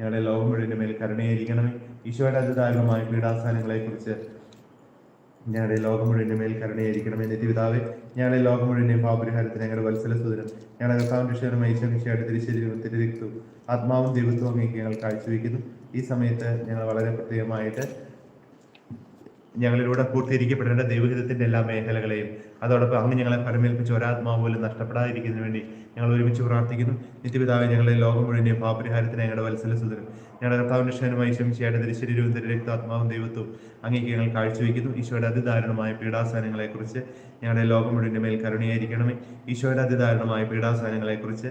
ഞങ്ങളുടെ ലോകം മുഴുവന്റെ മേൽ കരുണയായിരിക്കണമേ. ഈശോയുടെ അതിദാരുണമായ പീഡാസ്ഥാനങ്ങളെക്കുറിച്ച് ഞങ്ങളുടെ ലോകം മുഴുവന്റെ മേൽ കരുണയായിരിക്കണമേ. നിത്യപിതാവേ ഞങ്ങളുടെ ലോകം മുഴുവന്റെ പാപരിഹാരത്തിന് ഞങ്ങളുടെ വത്സല സുദനം ഞങ്ങളുടെ കർത്താവിന്റെ ക്ഷേത്രം ഐശ്വര്യയുടെ തിരിശരീരവും തിരിരക്തവും ആത്മാവും ദൈവത്വവും ഞങ്ങൾ കാഴ്ചവെക്കുന്നു. ഈ സമയത്ത് ഞങ്ങൾ വളരെ പ്രത്യേകമായിട്ട് ഞങ്ങളിലൂടെ പൂർത്തീകരിക്കപ്പെടേണ്ട ദൈവഹിതത്തിന്റെ എല്ലാ മേഖലകളെയും അതോടൊപ്പം അങ്ങ് ഞങ്ങളെ പരമേൽപ്പിച്ച് ഒരാത്മാവ് പോലും നഷ്ടപ്പെടാതിരിക്കുന്നതിന് വേണ്ടി ഞങ്ങൾ ഒരുമിച്ച് പ്രാർത്ഥിക്കുന്നു. നിത്യപിതാവ് ഞങ്ങളെ ലോകം മുഴുവൻ പാപരിഹാരത്തിന് ഞങ്ങളുടെ വത്സല സുതരും ഞങ്ങളുടെ കർത്താവിന്റെ ക്ഷേമമായി ശംശയുടെ തിരുശരീരവും രക്താത്മാവും ദൈവത്വവും അങ്ങേക്ക് ഞങ്ങൾ കാഴ്ചവെക്കുന്നു ഈശോയുടെ അതിദാരുണമായ പീഡാസനങ്ങളെക്കുറിച്ച് ഞങ്ങളുടെ ലോകം മുഴുവന്റെ മേൽ കരുണയായിരിക്കണമേ. ഈശോയുടെ അതിദാരുണമായ പീഡാസനങ്ങളെക്കുറിച്ച്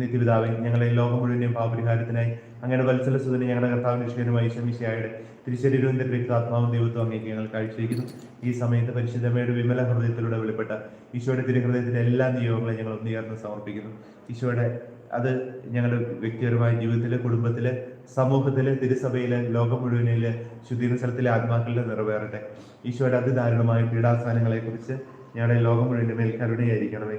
നിത്യപിതാവേ ഞങ്ങളെ ലോകം മുഴുവന്റെയും പാപരിഹാരത്തിനായി അങ്ങനെ വത്സല സുതനെ ഞങ്ങളുടെ കർത്താവിന്റെ ശമിശയായിട്ട് ശമിശയായുടെ തിരുശരീരവും രക്താത്മാവും ദൈവത്വം അങ്ങേക്ക് ഞങ്ങൾ കാഴ്ചവെക്കുന്നു. ഈ സമയത്ത് പരിശുദ്ധമയുടെ വിമല ഹൃദയത്തിലൂടെ വെളിപ്പെട്ട ഈശോയുടെ തിരുഹൃദയത്തിന്റെ എല്ലാ നിയോഗങ്ങളും ഞങ്ങൾ ഒന്നുചേർന്ന് സമർപ്പിക്കുന്നു. ഈശോയുടെ അത് ഞങ്ങളുടെ വ്യക്തിപരമായ ജീവിതത്തിലെ കുടുംബത്തിലെ സമൂഹത്തിലെ തിരുസഭയിലെ ലോകം മുഴുവനിലെ ശുദ്ധീന സ്ഥലത്തിലെ ആത്മാക്കളിൽ നിറവേറട്ടെ. ഈശോയുടെ അതിദാരുണമായ പീഡാസ്ഥാനങ്ങളെ കുറിച്ച് ഞങ്ങളുടെ ലോകം മുഴുവന്റെ മേൽ കരുണയായിരിക്കണമേ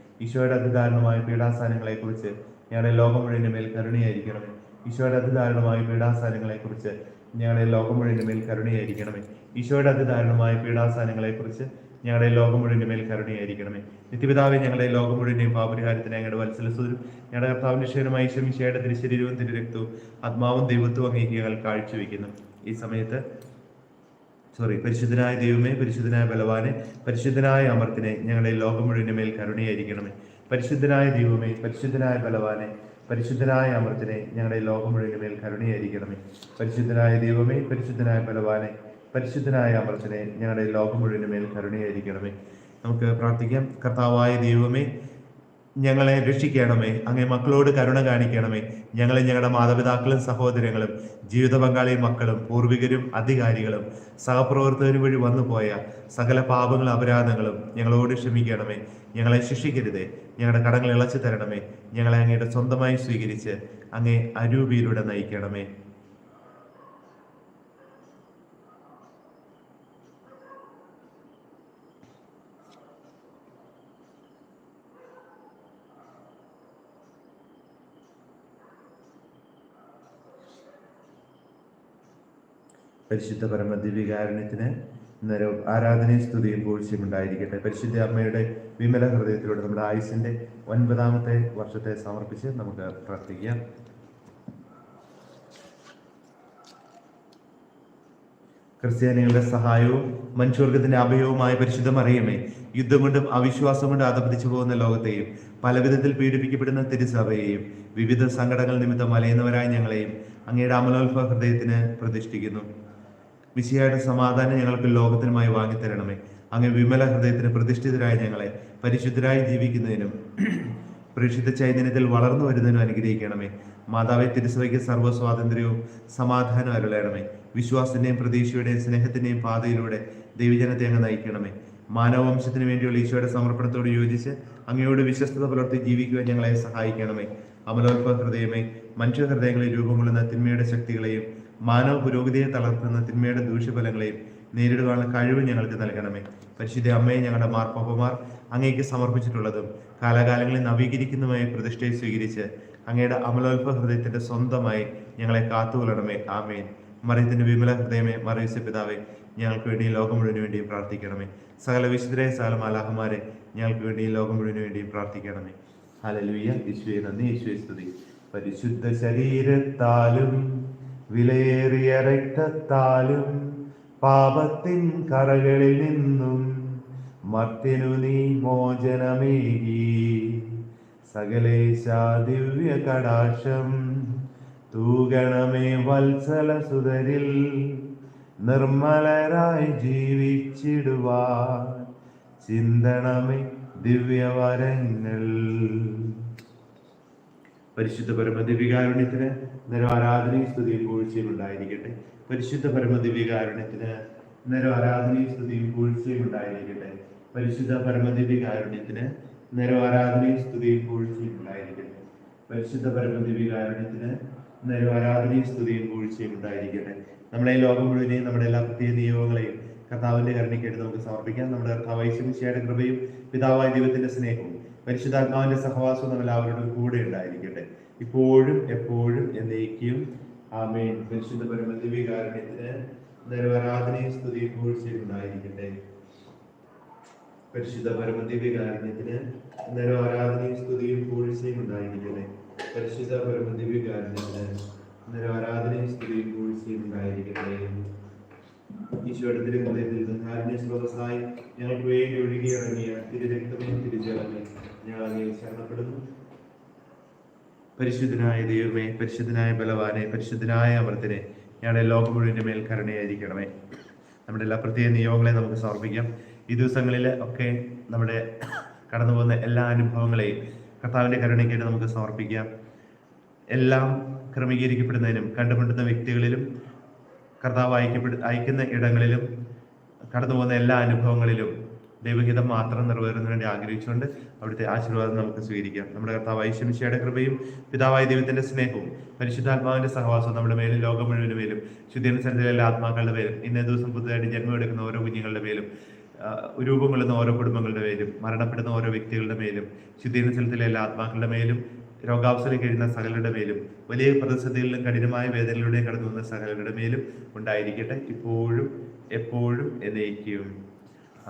ഈശോയുടെ അതിദാരുണമായ പീഡാസ്ഥാനങ്ങളെ കുറിച്ച് ഞങ്ങളുടെ ലോകം മുഴുവന്റെ മേൽ കരുണയായിരിക്കണമേ. ഈശോയുടെ അതിദാരുണമായ പീഡാസ്ഥാനങ്ങളെ കുറിച്ച് ഞങ്ങളുടെ ലോകം മുഴുവന്റെ മേൽ കരുണയായിരിക്കണമേ. ഈശോയുടെ അതിദാരുണമായ പീഡാസ്ഥാനങ്ങളെ കുറിച്ച് ഞങ്ങളുടെ ലോകം മുഴുവന്റെ മേൽ കരുണയായിരിക്കണമേ. നിത്യപിതാവെ ഞങ്ങളുടെ ലോകം മുഴുവന്റെയും പാപരിഹാരത്തിന് ഞങ്ങളുടെ വത്സലസുതരും ഞങ്ങളുടെ കർത്താവിന്റെ ക്ഷേമമായി ശമിശയുടെ തിരുശരീരവും തിരുരക്തവും ആത്മാവും ദൈവത്വവും അങ്ങേക്ക് കാഴ്ചവെക്കുന്നു. ഈ സമയത്ത് സോറി പരിശുദ്ധനായ ദൈവമേ പരിശുദ്ധനായ ബലവാനെ പരിശുദ്ധനായ അമർത്തിനെ ഞങ്ങളെ ലോകം മുഴുവന്റെ മേൽ കരുണയായിരിക്കണമേ. പരിശുദ്ധനായ ദൈവമേ പരിശുദ്ധനായ ബലവാനെ പരിശുദ്ധനായ അമൃത്തിനെ ഞങ്ങളുടെ ലോകം മുഴുവൻ മേൽ കരുണയായിരിക്കണമേ. പരിശുദ്ധനായ ദൈവമേ പരിശുദ്ധനായ ബലവാനെ പരിശുദ്ധനായ അമൃത്തിനെ ഞങ്ങളുടെ ലോകം മുഴുവൻ മേൽ കരുണയായിരിക്കണമേ. നമുക്ക് പ്രാർത്ഥിക്കാം. കർത്താവായ ദൈവമേ ഞങ്ങളെ രക്ഷിക്കണമേ. അങ്ങേ മക്കളോട് കരുണ കാണിക്കണമേ. ഞങ്ങളെ ഞങ്ങളുടെ മാതാപിതാക്കളും സഹോദരങ്ങളും ജീവിത പങ്കാളി മക്കളും പൂർവികരും അധികാരികളും സഹപ്രവർത്തകരും വഴി വന്നുപോയ സകല പാപങ്ങളും അപരാധങ്ങളും ഞങ്ങളോട് ക്ഷമിക്കണമേ. ഞങ്ങളെ ശിക്ഷിക്കരുതേ. ഞങ്ങളുടെ കടങ്ങൾ ഇളച്ചു തരണമേ. ഞങ്ങളെ അങ്ങയുടെ സ്വന്തമായി സ്വീകരിച്ച് അങ്ങേ അരൂപിയിലൂടെ നയിക്കണമേ. പരിശുദ്ധ പരമദിവികാരണത്തിന് നേരം ആരാധനയും സ്തുതിയും പൂഴ്ചയും ഉണ്ടായിരിക്കട്ടെ. പരിശുദ്ധ അമ്മയുടെ വിമല ഹൃദയത്തിലൂടെ നമ്മുടെ ആയുസിന്റെ ഒൻപതാമത്തെ വർഷത്തെ സമർപ്പിച്ച് നമുക്ക് പ്രാർത്ഥിക്കാം. ക്രിസ്ത്യാനികളുടെ സഹായവും മനുഷ്യവർഗത്തിന്റെ അഭയവുമായ പരിശുദ്ധം മറിയമേ യുദ്ധം കൊണ്ടും അവിശ്വാസം കൊണ്ടും അധപതിച്ചു പോകുന്ന ലോകത്തെയും പലവിധത്തിൽ പീഡിപ്പിക്കപ്പെടുന്ന തിരുസഭയെയും വിവിധ സങ്കടങ്ങൾ നിമിത്തം അലയുന്നവരായ ഞങ്ങളെയും അങ്ങയുടെ അമലോത്ഭ ഹൃദയത്തിന് പ്രതിഷ്ഠിക്കുന്നു. വിശയായുടെ സമാധാനം ഞങ്ങൾക്ക് ലോകത്തിനുമായി വാങ്ങിത്തരണമേ. അങ്ങ് വിമല ഹൃദയത്തിന് പ്രതിഷ്ഠിതരായ ഞങ്ങളെ പരിശുദ്ധരായി ജീവിക്കുന്നതിനും പരിശുദ്ധ ചൈതന്യത്തിൽ വളർന്നു വരുന്നതിനും അനുഗ്രഹിക്കണമേ. മാതാവെ തിരുസഭയ്ക്ക് സർവസ്വാതന്ത്ര്യവും സമാധാനവും സമാധാനം അരുളയണമേ വിശ്വാസത്തിന്റെയും പ്രതീക്ഷയുടെയും സ്നേഹത്തിന്റെയും പാതയിലൂടെ ദൈവജനത്തെ അങ്ങ് നയിക്കണമേ. മാനവവംശത്തിന് വേണ്ടിയുള്ള ഈശോയുടെ സമർപ്പണത്തോട് യോജിച്ച് അങ്ങയോട് വിശ്വസ്തത പുലർത്തി ജീവിക്കുവാൻ ഞങ്ങളെ സഹായിക്കണമേ. അമലോത്ഭ ഹൃദയമേ മനുഷ്യ ഹൃദയങ്ങളിൽ രൂപം കൊള്ളുന്ന തിന്മയുടെ ശക്തികളെയും മാനവ പുരോഗതിയെ തളർത്തുന്ന തിന്മയുടെ ദൂഷ്യഫലങ്ങളെയും നേരിടുവാനുള്ള കഴിവ് ഞങ്ങൾക്ക് നൽകണമേ. പരിശുദ്ധ അമ്മയെ ഞങ്ങളുടെ മാർപ്പാപ്പമാർ അങ്ങേക്ക് സമർപ്പിച്ചിട്ടുള്ളതും കാലാകാലങ്ങളിൽ നവീകരിക്കുന്നതുമായ പ്രതിഷ്ഠയെ സ്വീകരിച്ച് അങ്ങയുടെ അമലോത്ഭ ഹൃദയത്തിന്റെ സ്വന്തമായി ഞങ്ങളെ കാത്തുകൊള്ളണമേ. ആമേൻ. മറിയത്തിന്റെ വിമല ഹൃദയമേ മറിയസ പിതാവേ ഞങ്ങൾക്ക് വേണ്ടി ലോകം മുഴുവൻ വേണ്ടിയും പ്രാർത്ഥിക്കണമേ. സകല വിശുദ്ധരെ സകല മാലാഹമാരെ ഞങ്ങൾക്ക് വേണ്ടി ലോകം മുഴുവൻ വേണ്ടിയും പ്രാർത്ഥിക്കണമേ. ഹലലുയ്യ യേശുവെ നന്ദി. യേശുവെ സ്തുതി. പരിശുദ്ധ ശരീരത്താലും വിലയേറിയ രക്തത്താലും പാപത്തിൻ കറകളിൽ നിന്നും മത്തിനു നീ മോചനമേകി. സകലേശ ദിവ്യ കടാശം തൂകണമേ വത്സല സുതരിൽ നിർമ്മലരായി ജീവിച്ചിടുവാൻ ചിന്തണമേ ദിവ്യവരങ്ങൾ. പരിശുദ്ധ പരമദിവികാരുണ്യത്തിന് നേരം ആരാധനയും സ്തുതിയും പൂഴ്ചയും ഉണ്ടായിരിക്കട്ടെ. പരിശുദ്ധ പരമദിവികാരുണ്യത്തിന് നേരം ആരാധനയും സ്തുതിയും പൂഴ്ചയും ഉണ്ടായിരിക്കട്ടെ. പരിശുദ്ധ പരമദിവികാരുണ്യത്തിന് നേരം ആരാധനയും സ്തുതിയും പൂഴ്ചയും ഉണ്ടായിരിക്കട്ടെ. പരിശുദ്ധ പരമദിവികാരുണ്യത്തിന് നേരം ആരാധനയും സ്തുതിയും പൂഴ്ചയും ഉണ്ടായിരിക്കട്ടെ. നമ്മളെ ലോകം മുഴുവനെയും നമ്മുടെ എല്ലാ പ്രത്യേക നിയോഗങ്ങളെയും കർത്താവിന്റെ കരുണയ്ക്കായിട്ട് നമുക്ക് സമർപ്പിക്കാം. നമ്മുടെ കർത്താവ് കൃപയും പിതാവായ ദൈവത്തിന്റെ സ്നേഹവും പരിശുദ്ധാത്മാവിന്റെ സഹവാസവും നമ്മൾ എല്ലാവരോടും കൂടെ ഉണ്ടായിരിക്കട്ടെ. ഇപ്പോഴും എപ്പോഴും എന്നേക്കും. ആമേൻ. പരിശുദ്ധ പരമദിവികാരുണ്യത്തിന് നിരവരാധനയും സ്തുതിയും പൂഴ്ചയുണ്ടായിരിക്കട്ടെ പരിശുദ്ധ പരമദിവ്യകാരുണ്യത്തിന് അന്നേരം ആരാധനയും സ്തുതിയും പൂഴ്ചയും ഉണ്ടായിരിക്കട്ടെ. പരിശുദ്ധ പരമദിവ്യകാരുണ്യത്തിന് അന്നേരം ആരാധനയും സ്തുതിയും പൂഴ്ചയും ഉണ്ടായിരിക്കട്ടെ. ഈശോയുടെ തിരുഹൃദയത്തിൽ നിന്ന് കാരുണ്യ സ്രോതസ്സായി ഞങ്ങൾക്ക് വേണ്ടി ഒഴുകിയിറങ്ങിയ തിരുരക്തമേ തിരിച്ചിറങ്ങി ഞങ്ങൾ അങ്ങനെ ശരണപ്പെടുന്നു. പരിശുദ്ധനായ ദൈവമേ പരിശുദ്ധനായ ബലവാനെ പരിശുദ്ധനായ അമൃത്തിനെ ഞങ്ങളുടെ ലോകം മുഴുവന്റെ മേൽ കരുണയായിരിക്കണമേ. നമ്മുടെ എല്ലാ പ്രത്യേക നിയോഗങ്ങളെ നമുക്ക് സമർപ്പിക്കാം. ഈ ദിവസങ്ങളിൽ ഒക്കെ നമ്മുടെ കടന്നു പോകുന്ന എല്ലാ അനുഭവങ്ങളെയും കർത്താവിന്റെ കരുണയ്ക്കായിട്ട് നമുക്ക് സമർപ്പിക്കാം. എല്ലാം ക്രമീകരിക്കപ്പെടുന്നതിനും കണ്ടുമുട്ടുന്ന വ്യക്തികളിലും കർത്താവ് അയക്കപ്പെടു അയക്കുന്ന ഇടങ്ങളിലും കടന്നു പോകുന്ന എല്ലാ അനുഭവങ്ങളിലും ദൈവഹിതം മാത്രം നിറവേറുന്നതിന് വേണ്ടി ആഗ്രഹിച്ചുകൊണ്ട് അവിടുത്തെ ആശീർവാദം നമുക്ക് സ്വീകരിക്കാം. നമ്മുടെ കർത്താവ് ഐശ്വമിശയുടെ കൃപയും പിതാവായ ദൈവത്തിന്റെ സ്നേഹവും പരിശുദ്ധാത്മാവിന്റെ സഹവാസവും നമ്മുടെ മേലും ലോകം മുഴുവനും മേലും ശുദ്ധീകരണത്തിലെ എല്ലാ ആത്മാക്കളുടെ പേരും ഇന്നേ ദിവസം പുതുതായിട്ട് ജന്മമെടുക്കുന്ന ഓരോ കുഞ്ഞുങ്ങളുടെ മേലും രൂപം കൊള്ളുന്ന ഓരോ കുടുംബങ്ങളുടെ മേലും മരണപ്പെടുന്ന ഓരോ വ്യക്തികളുടെ മേലും ശുദ്ധീകരണ സ്ഥലത്തിലെ എല്ലാ ആത്മാക്കളുടെ മേലും രോഗാവസ്ഥയിൽ കഴിയുന്ന സകലരുടെ മേലും വലിയ പ്രതിസന്ധികളിലും കഠിനമായ വേദനയിലൂടെയും കടന്നു വന്ന സകലരുടെ മേലും ഉണ്ടായിരിക്കട്ടെ. ഇപ്പോഴും എപ്പോഴും എന്നേക്കും.